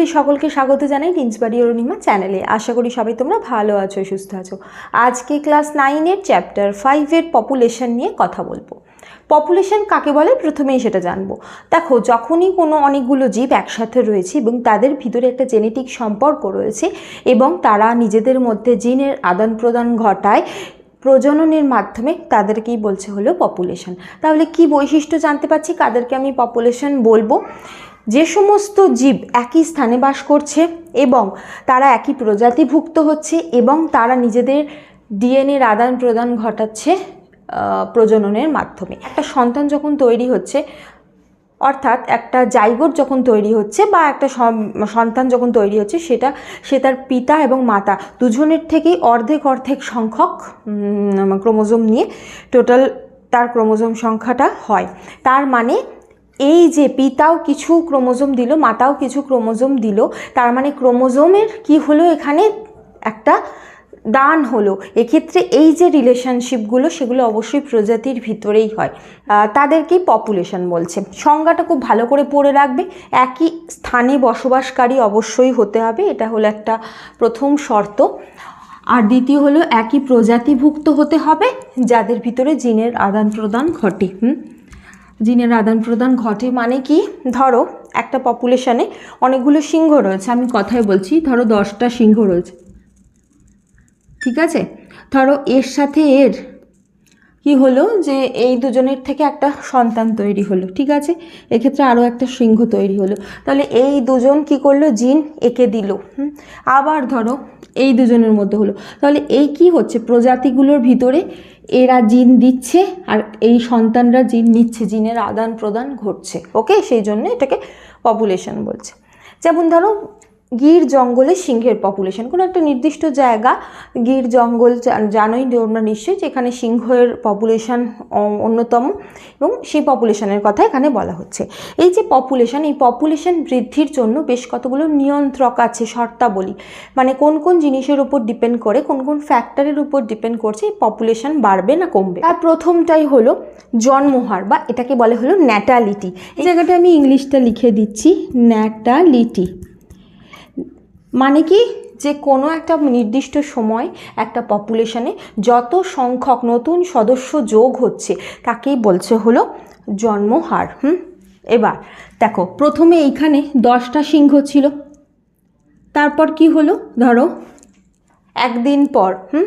তোমাদের সকলকে স্বাগত জানাই টিন্সবাড়ি অরুণিমা চ্যানেলে। আশা করি সবাই তোমরা ভালো আছো, সুস্থ আছো। আজকে ক্লাস নাইনের চ্যাপ্টার ফাইভের পপুলেশন নিয়ে কথা বলব। পপুলেশন কাকে বলে? প্রথমেই সেটা জানব। দেখো, যখনই কোনো অনেকগুলো জীব একসাথে রয়েছে এবং তাদের ভিতরে একটা জেনেটিক সম্পর্ক রয়েছে এবং তারা নিজেদের মধ্যে জিনের আদান প্রদান ঘটায়, প্রজননের মাধ্যমে তাদেরকেই বলছে হলো পপুলেশন তাহলে কি বৈশিষ্ট্য জানতে পারছি? কাদেরকে আমি পপুলেশন বলব? যে সমস্ত জীব একই স্থানে বাস করছে এবং তারা একই প্রজাতিভুক্ত হচ্ছে এবং তারা নিজেদের ডিএনএর আদান প্রদান ঘটাচ্ছে প্রজননের মাধ্যমে। একটা সন্তান যখন তৈরি হচ্ছে, অর্থাৎ একটা জাইগোট যখন তৈরি হচ্ছে বা একটা সন্তান যখন তৈরি হচ্ছে, সেটা, সে তার পিতা এবং মাতা দুজনের থেকেই অর্ধেক অর্ধেক সংখ্যক ক্রোমোজোম নিয়ে টোটাল তার ক্রোমোজোম সংখ্যাটা হয়। তার মানে এই যে পিতাও কিছু ক্রোমোজোম দিল, মাতাও কিছু ক্রোমোজোম দিল, তার মানে ক্রোমোজোমের কি হলো এখানে? একটা দান হলো। এক্ষেত্রে এই যে রিলেশনশিপগুলো সেগুলো অবশ্যই প্রজাতির ভিতরেই হয়। তাদেরকেই পপুলেশন বলছে। সংজ্ঞাটা খুব ভালো করে পড়ে রাখবে। একই স্থানে বসবাসকারী অবশ্যই হতে হবে, এটা হলো একটা প্রথম শর্ত। আর দ্বিতীয় হলো, একই প্রজাতিভুক্ত হতে হবে, যাদের ভিতরে জিনের আদান প্রদান ঘটে। হুম? জিনের আদান প্রদান ঘটে মানে কি? ধরো, একটা পপুলেশনে অনেকগুলো সিংহ রয়েছে, আমি কথায় বলছি, ধরো দশটা সিংহ রয়েছে। ঠিক আছে? ধরো এর সাথে এর কি হলো? যে এই দুজনের থেকে একটা সন্তান তৈরি হলো, ঠিক আছে? এক্ষেত্রে আরও একটা সিংহ তৈরি হলো। তাহলে এই দুজন কি করল? জিন একে দিল? আবার ধরো এই দুজনের মধ্যে হলো। তাহলে এই কি হচ্ছে? প্রজাতিগুলোর ভিতরে এরা জিন দিচ্ছে আর এই সন্তানরা জিন নিচ্ছে, জিনের আদান প্রদান ঘটছে, ওকে? সেই জন্য এটাকে পপুলেশন বলছে। যেমন ধরো গির জঙ্গলে সিংহের পপুলেশন কোনো একটা নির্দিষ্ট জায়গা গির জঙ্গল জানোই তোমরা নিশ্চয়ই যে এখানে সিংহের পপুলেশন অন্যতম এবং সেই পপুলেশনের কথা এখানে বলা হচ্ছে। এই যে পপুলেশন এই পপুলেশন বৃদ্ধির জন্য বেশ কতগুলো নিয়ন্ত্রক আছে, শর্তাবলী। মানে কোন কোন জিনিসের উপর ডিপেন্ড করে, কোন কোন ফ্যাক্টরের উপর ডিপেন্ড করছে, এই পপুলেশন বাড়বে না কমবে। তার প্রথমটাই হলো জন্মহার বা এটাকে বলে হলো ন্যাটালিটি এই জায়গাটা আমি ইংলিশটা লিখে দিচ্ছি ন্যাটালিটি মানে কি? যে কোনো একটা নির্দিষ্ট সময় একটা পপুলেশনে যত সংখ্যক নতুন সদস্য যোগ হচ্ছে, তাকেই বলছে হলো জন্মহার, হুম? এবার দেখো, প্রথমে এইখানে দশটা সিংহ ছিল। তারপর কি হলো? ধরো, একদিন পর, হুম?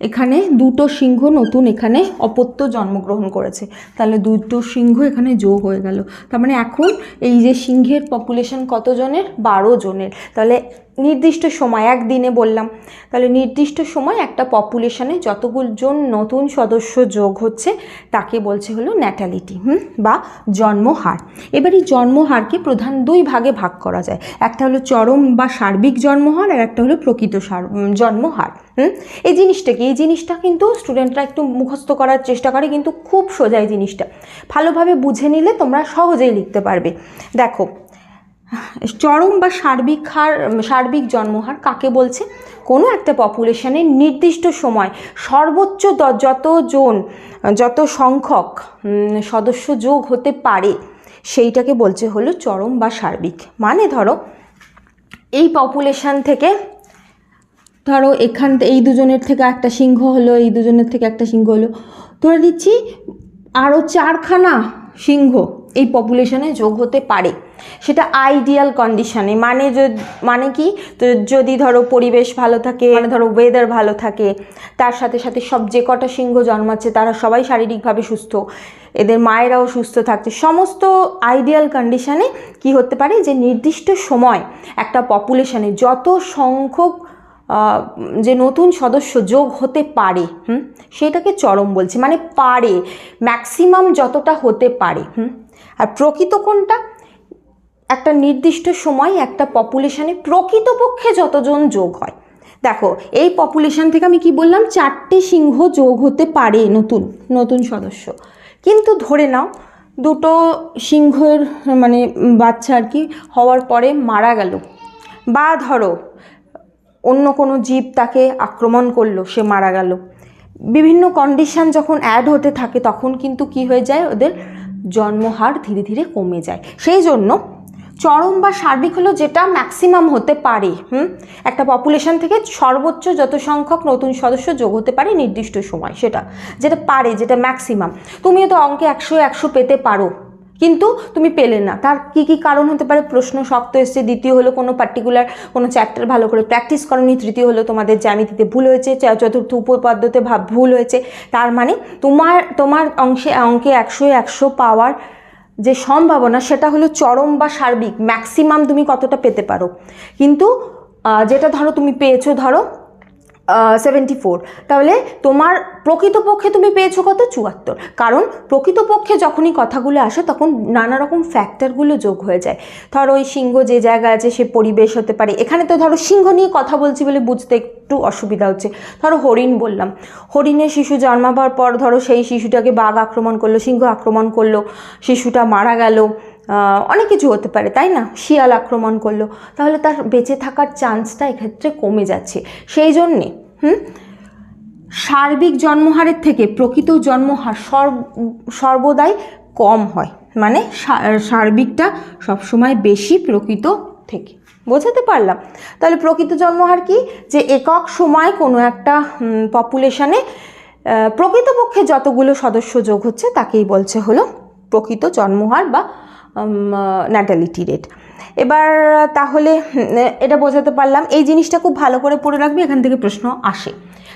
এখানে দুটো সিংহ নতুন এখানে অপত্য জন্মগ্রহণ করেছে। তাহলে দুটো সিংহ এখানে যোগ হয়ে গেল। তার মানে এখন এই যে সিংহের পপুলেশন কতজনের? বারো জনের। তাহলে নির্দিষ্ট সময়, একদিনে বললাম। তাহলে নির্দিষ্ট সময় একটা পপুলেশনে যতগুলো জন নতুন সদস্য যোগ হচ্ছে, তাকে বলছে হলো ন্যাটালিটি হুম? বা জন্মহার। এবার এই জন্মহারকে প্রধান দুই ভাগে ভাগ করা যায়। একটা হলো চরম বা সার্বিক জন্মহার, আর একটা হলো প্রকৃত সার জন্মহার, হুম? এই জিনিসটা কি? এই জিনিসটা কিন্তু স্টুডেন্টরা একটু মুখস্থ করার চেষ্টা করে, কিন্তু খুব সোজা এই জিনিসটা। ভালোভাবে বুঝে নিলে তোমরা সহজেই লিখতে পারবে। দেখো চরম বা সার্বিক হার, সার্বিক জন্মহার কাকে বলছে? কোনো একটা পপুলেশনের নির্দিষ্ট সময় সর্বোচ্চ দ- যত জন, যত সংখ্যক সদস্য যোগ হতে পারে, সেইটাকে বলছে হলো চরম বা সার্বিক। মানে ধরো, এই পপুলেশান থেকে ধরো এখান এই দুজনের থেকে একটা সিংহ হলো, এই দুজনের থেকে একটা সিংহ হলো। ধরে দিচ্ছি আরও চারখানা সিংহ এই পপুলেশনে যোগ হতে পারে। সেটা আইডিয়াল কন্ডিশনে মানে মানে কি? তো যদি ধরো পরিবেশ ভালো থাকে মানে ধরো ওয়েদার ভালো থাকে, তার সাথে সাথে সব যে কটা সিংহ জন্মাচ্ছে, তারা সবাই শারীরিকভাবে সুস্থ। এদের মায়েরাও সুস্থ থাকছে। সমস্ত আইডিয়াল কন্ডিশনে কি হতে পারে? যে নির্দিষ্ট সময় একটা পপুলেশনে যত সংখ্যক যে নতুন সদস্য যোগ হতে পারে, হুম? সেটাকে চরম বলছে। মানে পারে ম্যাক্সিমাম যতটা হতে পারে, হুম? আর প্রকৃত কোনটা? একটা নির্দিষ্ট সময় একটা পপুলেশনে প্রকৃতপক্ষে যতজন যোগ হয়। দেখো, এই পপুলেশান থেকে আমি কি বললাম? চারটে সিংহ যোগ হতে পারে নতুন নতুন সদস্য। কিন্তু ধরে নাও, দুটো সিংহের মানে বাচ্চা আর কি হওয়ার পরে মারা গেল। বা ধরো, অন্য কোনো জীব তাকে আক্রমণ করল, সে মারা গেল। বিভিন্ন কন্ডিশন যখন অ্যাড হতে থাকে, তখন কিন্তু কি হয়ে যায়? ওদের জন্মহার ধীরে ধীরে কমে যায়। সেই জন্য চরম বা সার্বিক হলো যেটা ম্যাক্সিমাম হতে পারে, হুম? একটা পপুলেশন থেকে সর্বোচ্চ যত সংখ্যক নতুন সদস্য যোগ হতে পারে নির্দিষ্ট সময়, সেটা। যেটা পারে, যেটা ম্যাক্সিমাম তুমিও তো অঙ্কে একশো একশো পেতে পারো, কিন্তু তুমি পেলে না। তার কি কি কারণ হতে পারে? প্রশ্ন শক্ত এসছে। দ্বিতীয় হলো কোনো পার্টিকুলার কোনো চ্যাপ্টার ভালো করে প্র্যাকটিস করনি। তৃতীয় হলো তোমাদের জ্যামিতিতে ভুল হয়েছে। চতুর্থ উপপাদ্যতে ভাব ভুল হয়েছে। তার মানে তোমার তোমার অংশে, অঙ্কে একশো একশো পাওয়ার যে সম্ভাবনা সেটা হলো চরম বা সার্বিক ম্যাক্সিমাম তুমি কতটা পেতে পারো। কিন্তু যেটা ধরো তুমি পেয়েছ, ধরো সেভেন্টি ফোর তাহলে তোমার প্রকৃতপক্ষে তুমি পেয়েছ কত? চুয়াত্তর। কারণ প্রকৃতপক্ষে যখনই কথাগুলো আসে, তখন নানা রকম ফ্যাক্টরগুলো যোগ হয়ে যায়। ধরো ওই সিংহ যে জায়গা আছে, সে পরিবেশ হতে পারে। এখানে তো ধরো সিংহ নিয়ে কথা বলছি বলে বুঝতে একটু অসুবিধা হচ্ছে। ধরো হরিণ বললাম। হরিণের শিশু জন্মাবার পর ধরো সেই শিশুটাকে বাঘ আক্রমণ করল, সিংহ আক্রমণ করল, শিশুটা মারা গেল। অনেক কিছু হতে পারে, তাই না? শিয়াল আক্রমণ করল। তাহলে তার বেঁচে থাকার চান্সটা এক্ষেত্রে কমে যাচ্ছে। সেই জন্যে, হুম? সার্বিক জন্মহারের থেকে প্রকৃত জন্মহার সর্ব, সর্বদাই কম হয়। মানে সার্বিকটা সবসময় বেশি প্রকৃত থেকে। বোঝাতে পারলাম? তাহলে প্রকৃত জন্মহার কি? যে একক সময় কোনো একটা পপুলেশনে প্রকৃতপক্ষে যতগুলো সদস্য যোগ হচ্ছে, তাকেই বলছে হলো প্রকৃত জন্মহার বা ন্যাটালিটি রেট এবার, তাহলে এটা বোঝাতে পারলাম, এই জিনিসটা খুব ভালো করে পড়ে রাখবে, এখান থেকে প্রশ্ন আসে।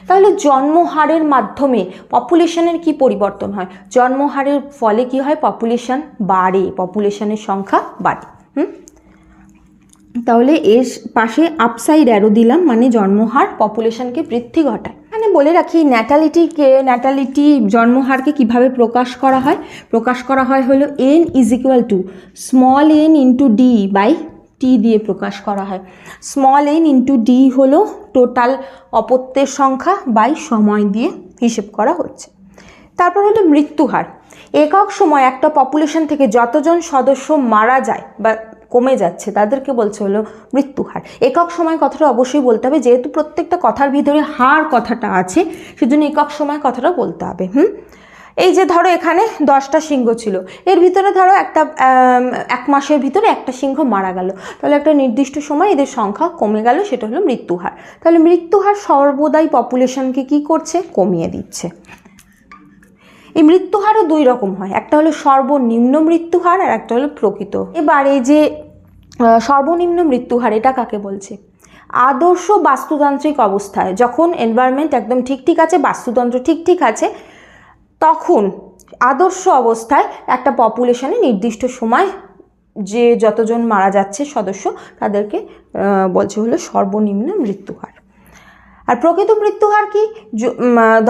তাহলে জন্মহারের মাধ্যমে পপুলেশনের কি পরিবর্তন হয়? জন্মহারের ফলে কি হয়? পপুলেশন বাড়ে পপুলেশনের সংখ্যা বাড়ে। হুম? তাহলে এর পাশে আপসাইড অ্যারো দিলাম মানে জন্মহার পপুলেশনকে বৃদ্ধি ঘটায়। বলে রাখি ন্যাটালিটিকে ন্যাটালিটি জন্মহারকে কীভাবে প্রকাশ করা হয়? প্রকাশ করা হয় হলো N is equal to small N into D by T দিয়ে প্রকাশ করা হয়। স্মল এন ইন্টু ডি হলো টোটাল অপত্যের সংখ্যা বাই সময় দিয়ে হিসেব করা হচ্ছে। তারপর হলো মৃত্যুহার। একক সময় একটা পপুলেশন থেকে যতজন সদস্য মারা যায় বা কমে যাচ্ছে, তাদেরকে বলছে হলো মৃত্যুহার একক সময় কথাটা অবশ্যই বলতে হবে, যেহেতু প্রত্যেকটা কথার ভিতরে হার কথাটা আছে, সেজন্য একক সময় কথাটা বলতে হবে, হুম? এই যে ধরো এখানে দশটা সিংহ ছিল, এর ভিতরে ধরো একটা এক মাসের ভিতরে একটা সিংহ মারা গেল। তাহলে একটা নির্দিষ্ট সময় এদের সংখ্যা কমে গেল, সেটা হলো মৃত্যুহার তাহলে মৃত্যুহার সর্বদাই পপুলেশনকে কি করছে? কমিয়ে দিচ্ছে। এই মৃত্যুহারও দুই রকম হয়। একটা হলো সর্বনিম্ন মৃত্যুহার আর একটা হলো প্রকৃত। এবার এই যে সর্বনিম্ন মৃত্যুহার, এটা কাকে বলছে? আদর্শ বাস্তুতান্ত্রিক অবস্থায় যখন এনভায়রনমেন্ট একদম ঠিক ঠিক আছে, বাস্তুতন্ত্র ঠিক ঠিক আছে, তখন আদর্শ অবস্থায় একটা পপুলেশনে নির্দিষ্ট সময় যে যতজন মারা যাচ্ছে সদস্য, তাদেরকে বলছে হলো সর্বনিম্ন মৃত্যুহার। আর প্রকৃত মৃত্যুহার কি?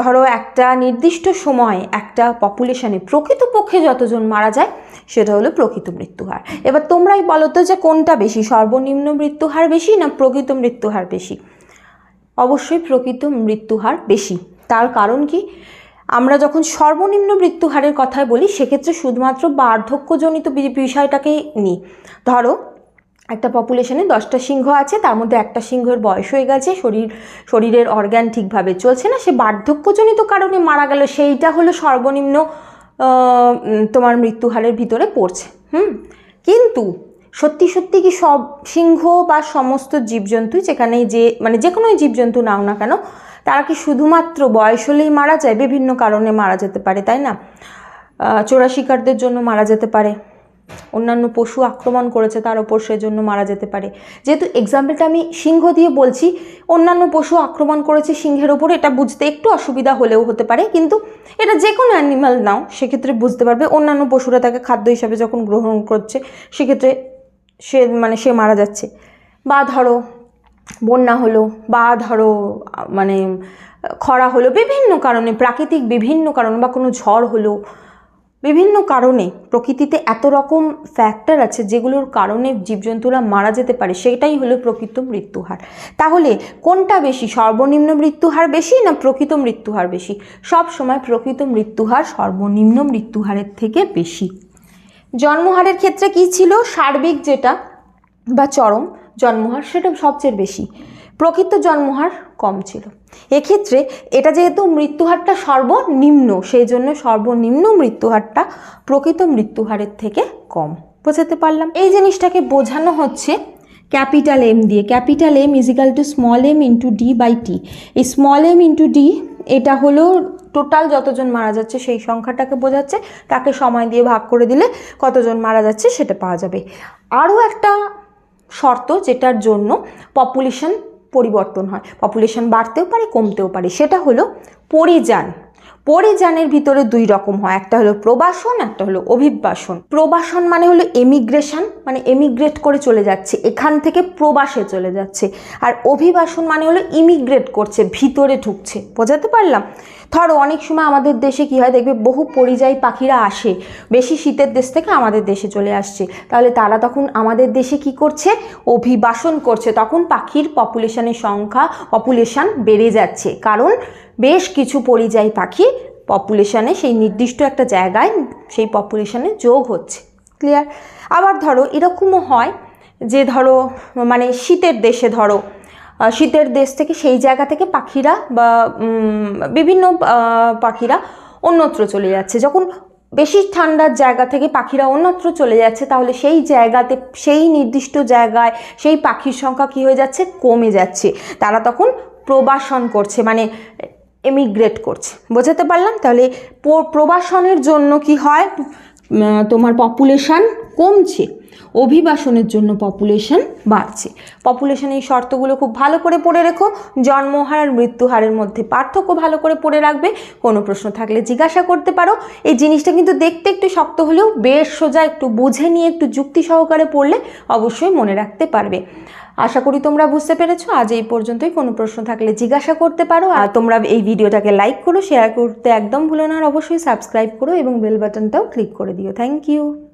ধরো একটা নির্দিষ্ট সময় একটা পপুলেশনে প্রকৃতপক্ষে যতজন মারা যায়, সেটা হলো প্রকৃত মৃত্যুহার এবার তোমরাই বলো তো যে কোনটা বেশি, সর্বনিম্ন মৃত্যুহার বেশি না প্রকৃত মৃত্যুহার বেশি? অবশ্যই প্রকৃত মৃত্যুহার বেশি। তার কারণ কি? আমরা যখন সর্বনিম্ন মৃত্যুহারের কথায় বলি, সেক্ষেত্রে শুধুমাত্র বার্ধক্যজনিত বিষয়টাকেই নিই। ধরো একটা পপুলেশনে দশটা সিংহ আছে, তার মধ্যে একটা সিংহের বয়স হয়ে গেছে, শরীর, শরীরের অর্গ্যান ঠিকভাবে চলছে না, সে বার্ধক্যজনিত কারণে মারা গেল, সেইটা হলো সর্বনিম্ন তোমার মৃত্যুহারের ভিতরে পড়ছে, হুম? কিন্তু সত্যি সত্যি কি সব সিংহ বা সমস্ত জীবজন্তুই যেখানে যে মানে যে কোনো জীবজন্তু নাও না কেন, তারা কি শুধুমাত্র বয়স হলেই মারা যায়? বিভিন্ন কারণে মারা যেতে পারে, তাই না? চোরা শিকারদের জন্য মারা যেতে পারে। অন্যান্য পশু আক্রমণ করেছে তার ওপর সেজন্য মারা যেতে পারে। যেহেতু এক্সাম্পলটা আমি সিংহ দিয়ে বলছি, অন্যান্য পশু আক্রমণ করেছে সিংহের ওপর, এটা বুঝতে একটু অসুবিধা হলেও হতে পারে, কিন্তু এটা যে কোনো অ্যানিমাল নাও, সেক্ষেত্রে বুঝতে পারবে অন্যান্য পশুরা তাকে খাদ্য হিসাবে যখন গ্রহণ করছে, সেক্ষেত্রে সে মানে সে মারা যাচ্ছে। বা ধরো, বন্যা হলো, বা ধরো মানে খরা হলো, বিভিন্ন কারণে, প্রাকৃতিক বিভিন্ন কারণে, বা কোনো ঝড় হলো বিভিন্ন কারণে প্রকৃতিতে এত রকম ফ্যাক্টর আছে যেগুলোর কারণে জীবজন্তুরা মারা যেতে পারে, সেটাই হলো প্রকৃত মৃত্যুহার। তাহলে কোনটা বেশি, সর্বনিম্ন মৃত্যুহার বেশি না প্রকৃত মৃত্যুহার বেশি? সব সময় প্রকৃত মৃত্যুহার সর্বনিম্ন মৃত্যুহারের থেকে বেশি। জন্মহারের ক্ষেত্রে কি ছিল? সার্বিক যেটা বা চরম জন্মহার সেটা সবচেয়ে বেশি। প্রকৃত জন্মহার কম ছিল। এক্ষেত্রে এটা যেহেতু মৃত্যুহারটা সর্বনিম্ন, সেই জন্য সর্বনিম্ন মৃত্যুহারটা প্রকৃত মৃত্যুহারের থেকে কম। বোঝাতে পারলাম? এই জিনিসটাকে বোঝানো হচ্ছে ক্যাপিটাল এম দিয়ে। Capital M is equal to small M into D by T এই স্মল এম ইন্টু ডি এটা হলো টোটাল যতজন মারা যাচ্ছে সেই সংখ্যাটাকে বোঝাচ্ছে। তাকে সময় দিয়ে ভাগ করে দিলে কতজন মারা যাচ্ছে সেটা পাওয়া যাবে। আরও একটা শর্ত যেটার জন্য পপুলেশন পরিবর্তন হয়। পপুলেশন বাড়তেও পারে কমতেও পারে। সেটা হলো পরিযান। পরিযানের ভিতরে দুই রকম হয়। একটা হলো প্রবাসন, একটা হলো অভিবাসন। প্রবাসন মানে হলো এমিগ্রেশন মানে এমিগ্রেট করে চলে যাচ্ছে। এখান থেকে প্রবাসে চলে যাচ্ছে। আর অভিবাসন মানে হলো ইমিগ্রেট করছে, ভিতরে ঢুকছে। বোঝাতে পারলাম? ধরো, অনেক সময় আমাদের দেশে কি হয়, দেখবে বহু পরিযায়ী পাখিরা আসে। বেশি শীতের দেশ থেকে আমাদের দেশে চলে আসছে। তাহলে তারা তখন আমাদের দেশে কি করছে? অভিবাসন করছে। তখন পাখির পপুলেশনের সংখ্যা পপুলেশন বেড়ে যাচ্ছে। কারণ বেশ কিছু পরিযায়ী পাখি পপুলেশনে সেই নির্দিষ্ট একটা জায়গায় সেই পপুলেশনে যোগ হচ্ছে ক্লিয়ার আবার ধরো, এরকমও হয় যে ধরো মানে শীতের দেশে ধরো শীতের দেশ থেকে সেই জায়গা থেকে পাখিরা বা বিভিন্ন পাখিরা অন্যত্র চলে যাচ্ছে। যখন বেশি ঠান্ডার জায়গা থেকে পাখিরা অন্যত্র চলে যাচ্ছে, তাহলে সেই জায়গাতে, সেই নির্দিষ্ট জায়গায় সেই পাখির সংখ্যা কী হয়ে যাচ্ছে? কমে যাচ্ছে। তারা তখন প্রবাসন করছে। মানে এমিগ্রেট করছে। বোঝাতে পারলাম? তাহলে প্রবাসনের জন্য কি হয়? তোমার পপুলেশান কমছে। অভিবাসনের জন্য পপুলেশন বাড়ছে। পপুলেশন এই শর্তগুলো খুব ভালো করে পড়ে রেখো। জন্মহার আর মৃত্যুহারের মধ্যে পার্থক্য ভালো করে পড়ে রাখবে। কোনো প্রশ্ন থাকলে জিজ্ঞাসা করতে পারো। এই জিনিসটা কিন্তু দেখতে একটু শক্ত হলেও বেশ সোজা একটু বুঝে নিয়ে একটু যুক্তি সহকারে পড়লে অবশ্যই মনে রাখতে পারবে। আশা করি তোমরা বুঝতে পেরেছ। আজ এই পর্যন্তই। কোনো প্রশ্ন থাকলে জিজ্ঞাসা করতে পারো। আর তোমরা এই ভিডিওটাকে লাইক করো শেয়ার করতে একদম ভুলো না। আর অবশ্যই সাবস্ক্রাইব করো এবং বেল বাটনটাও ক্লিক করে দিও। Thank you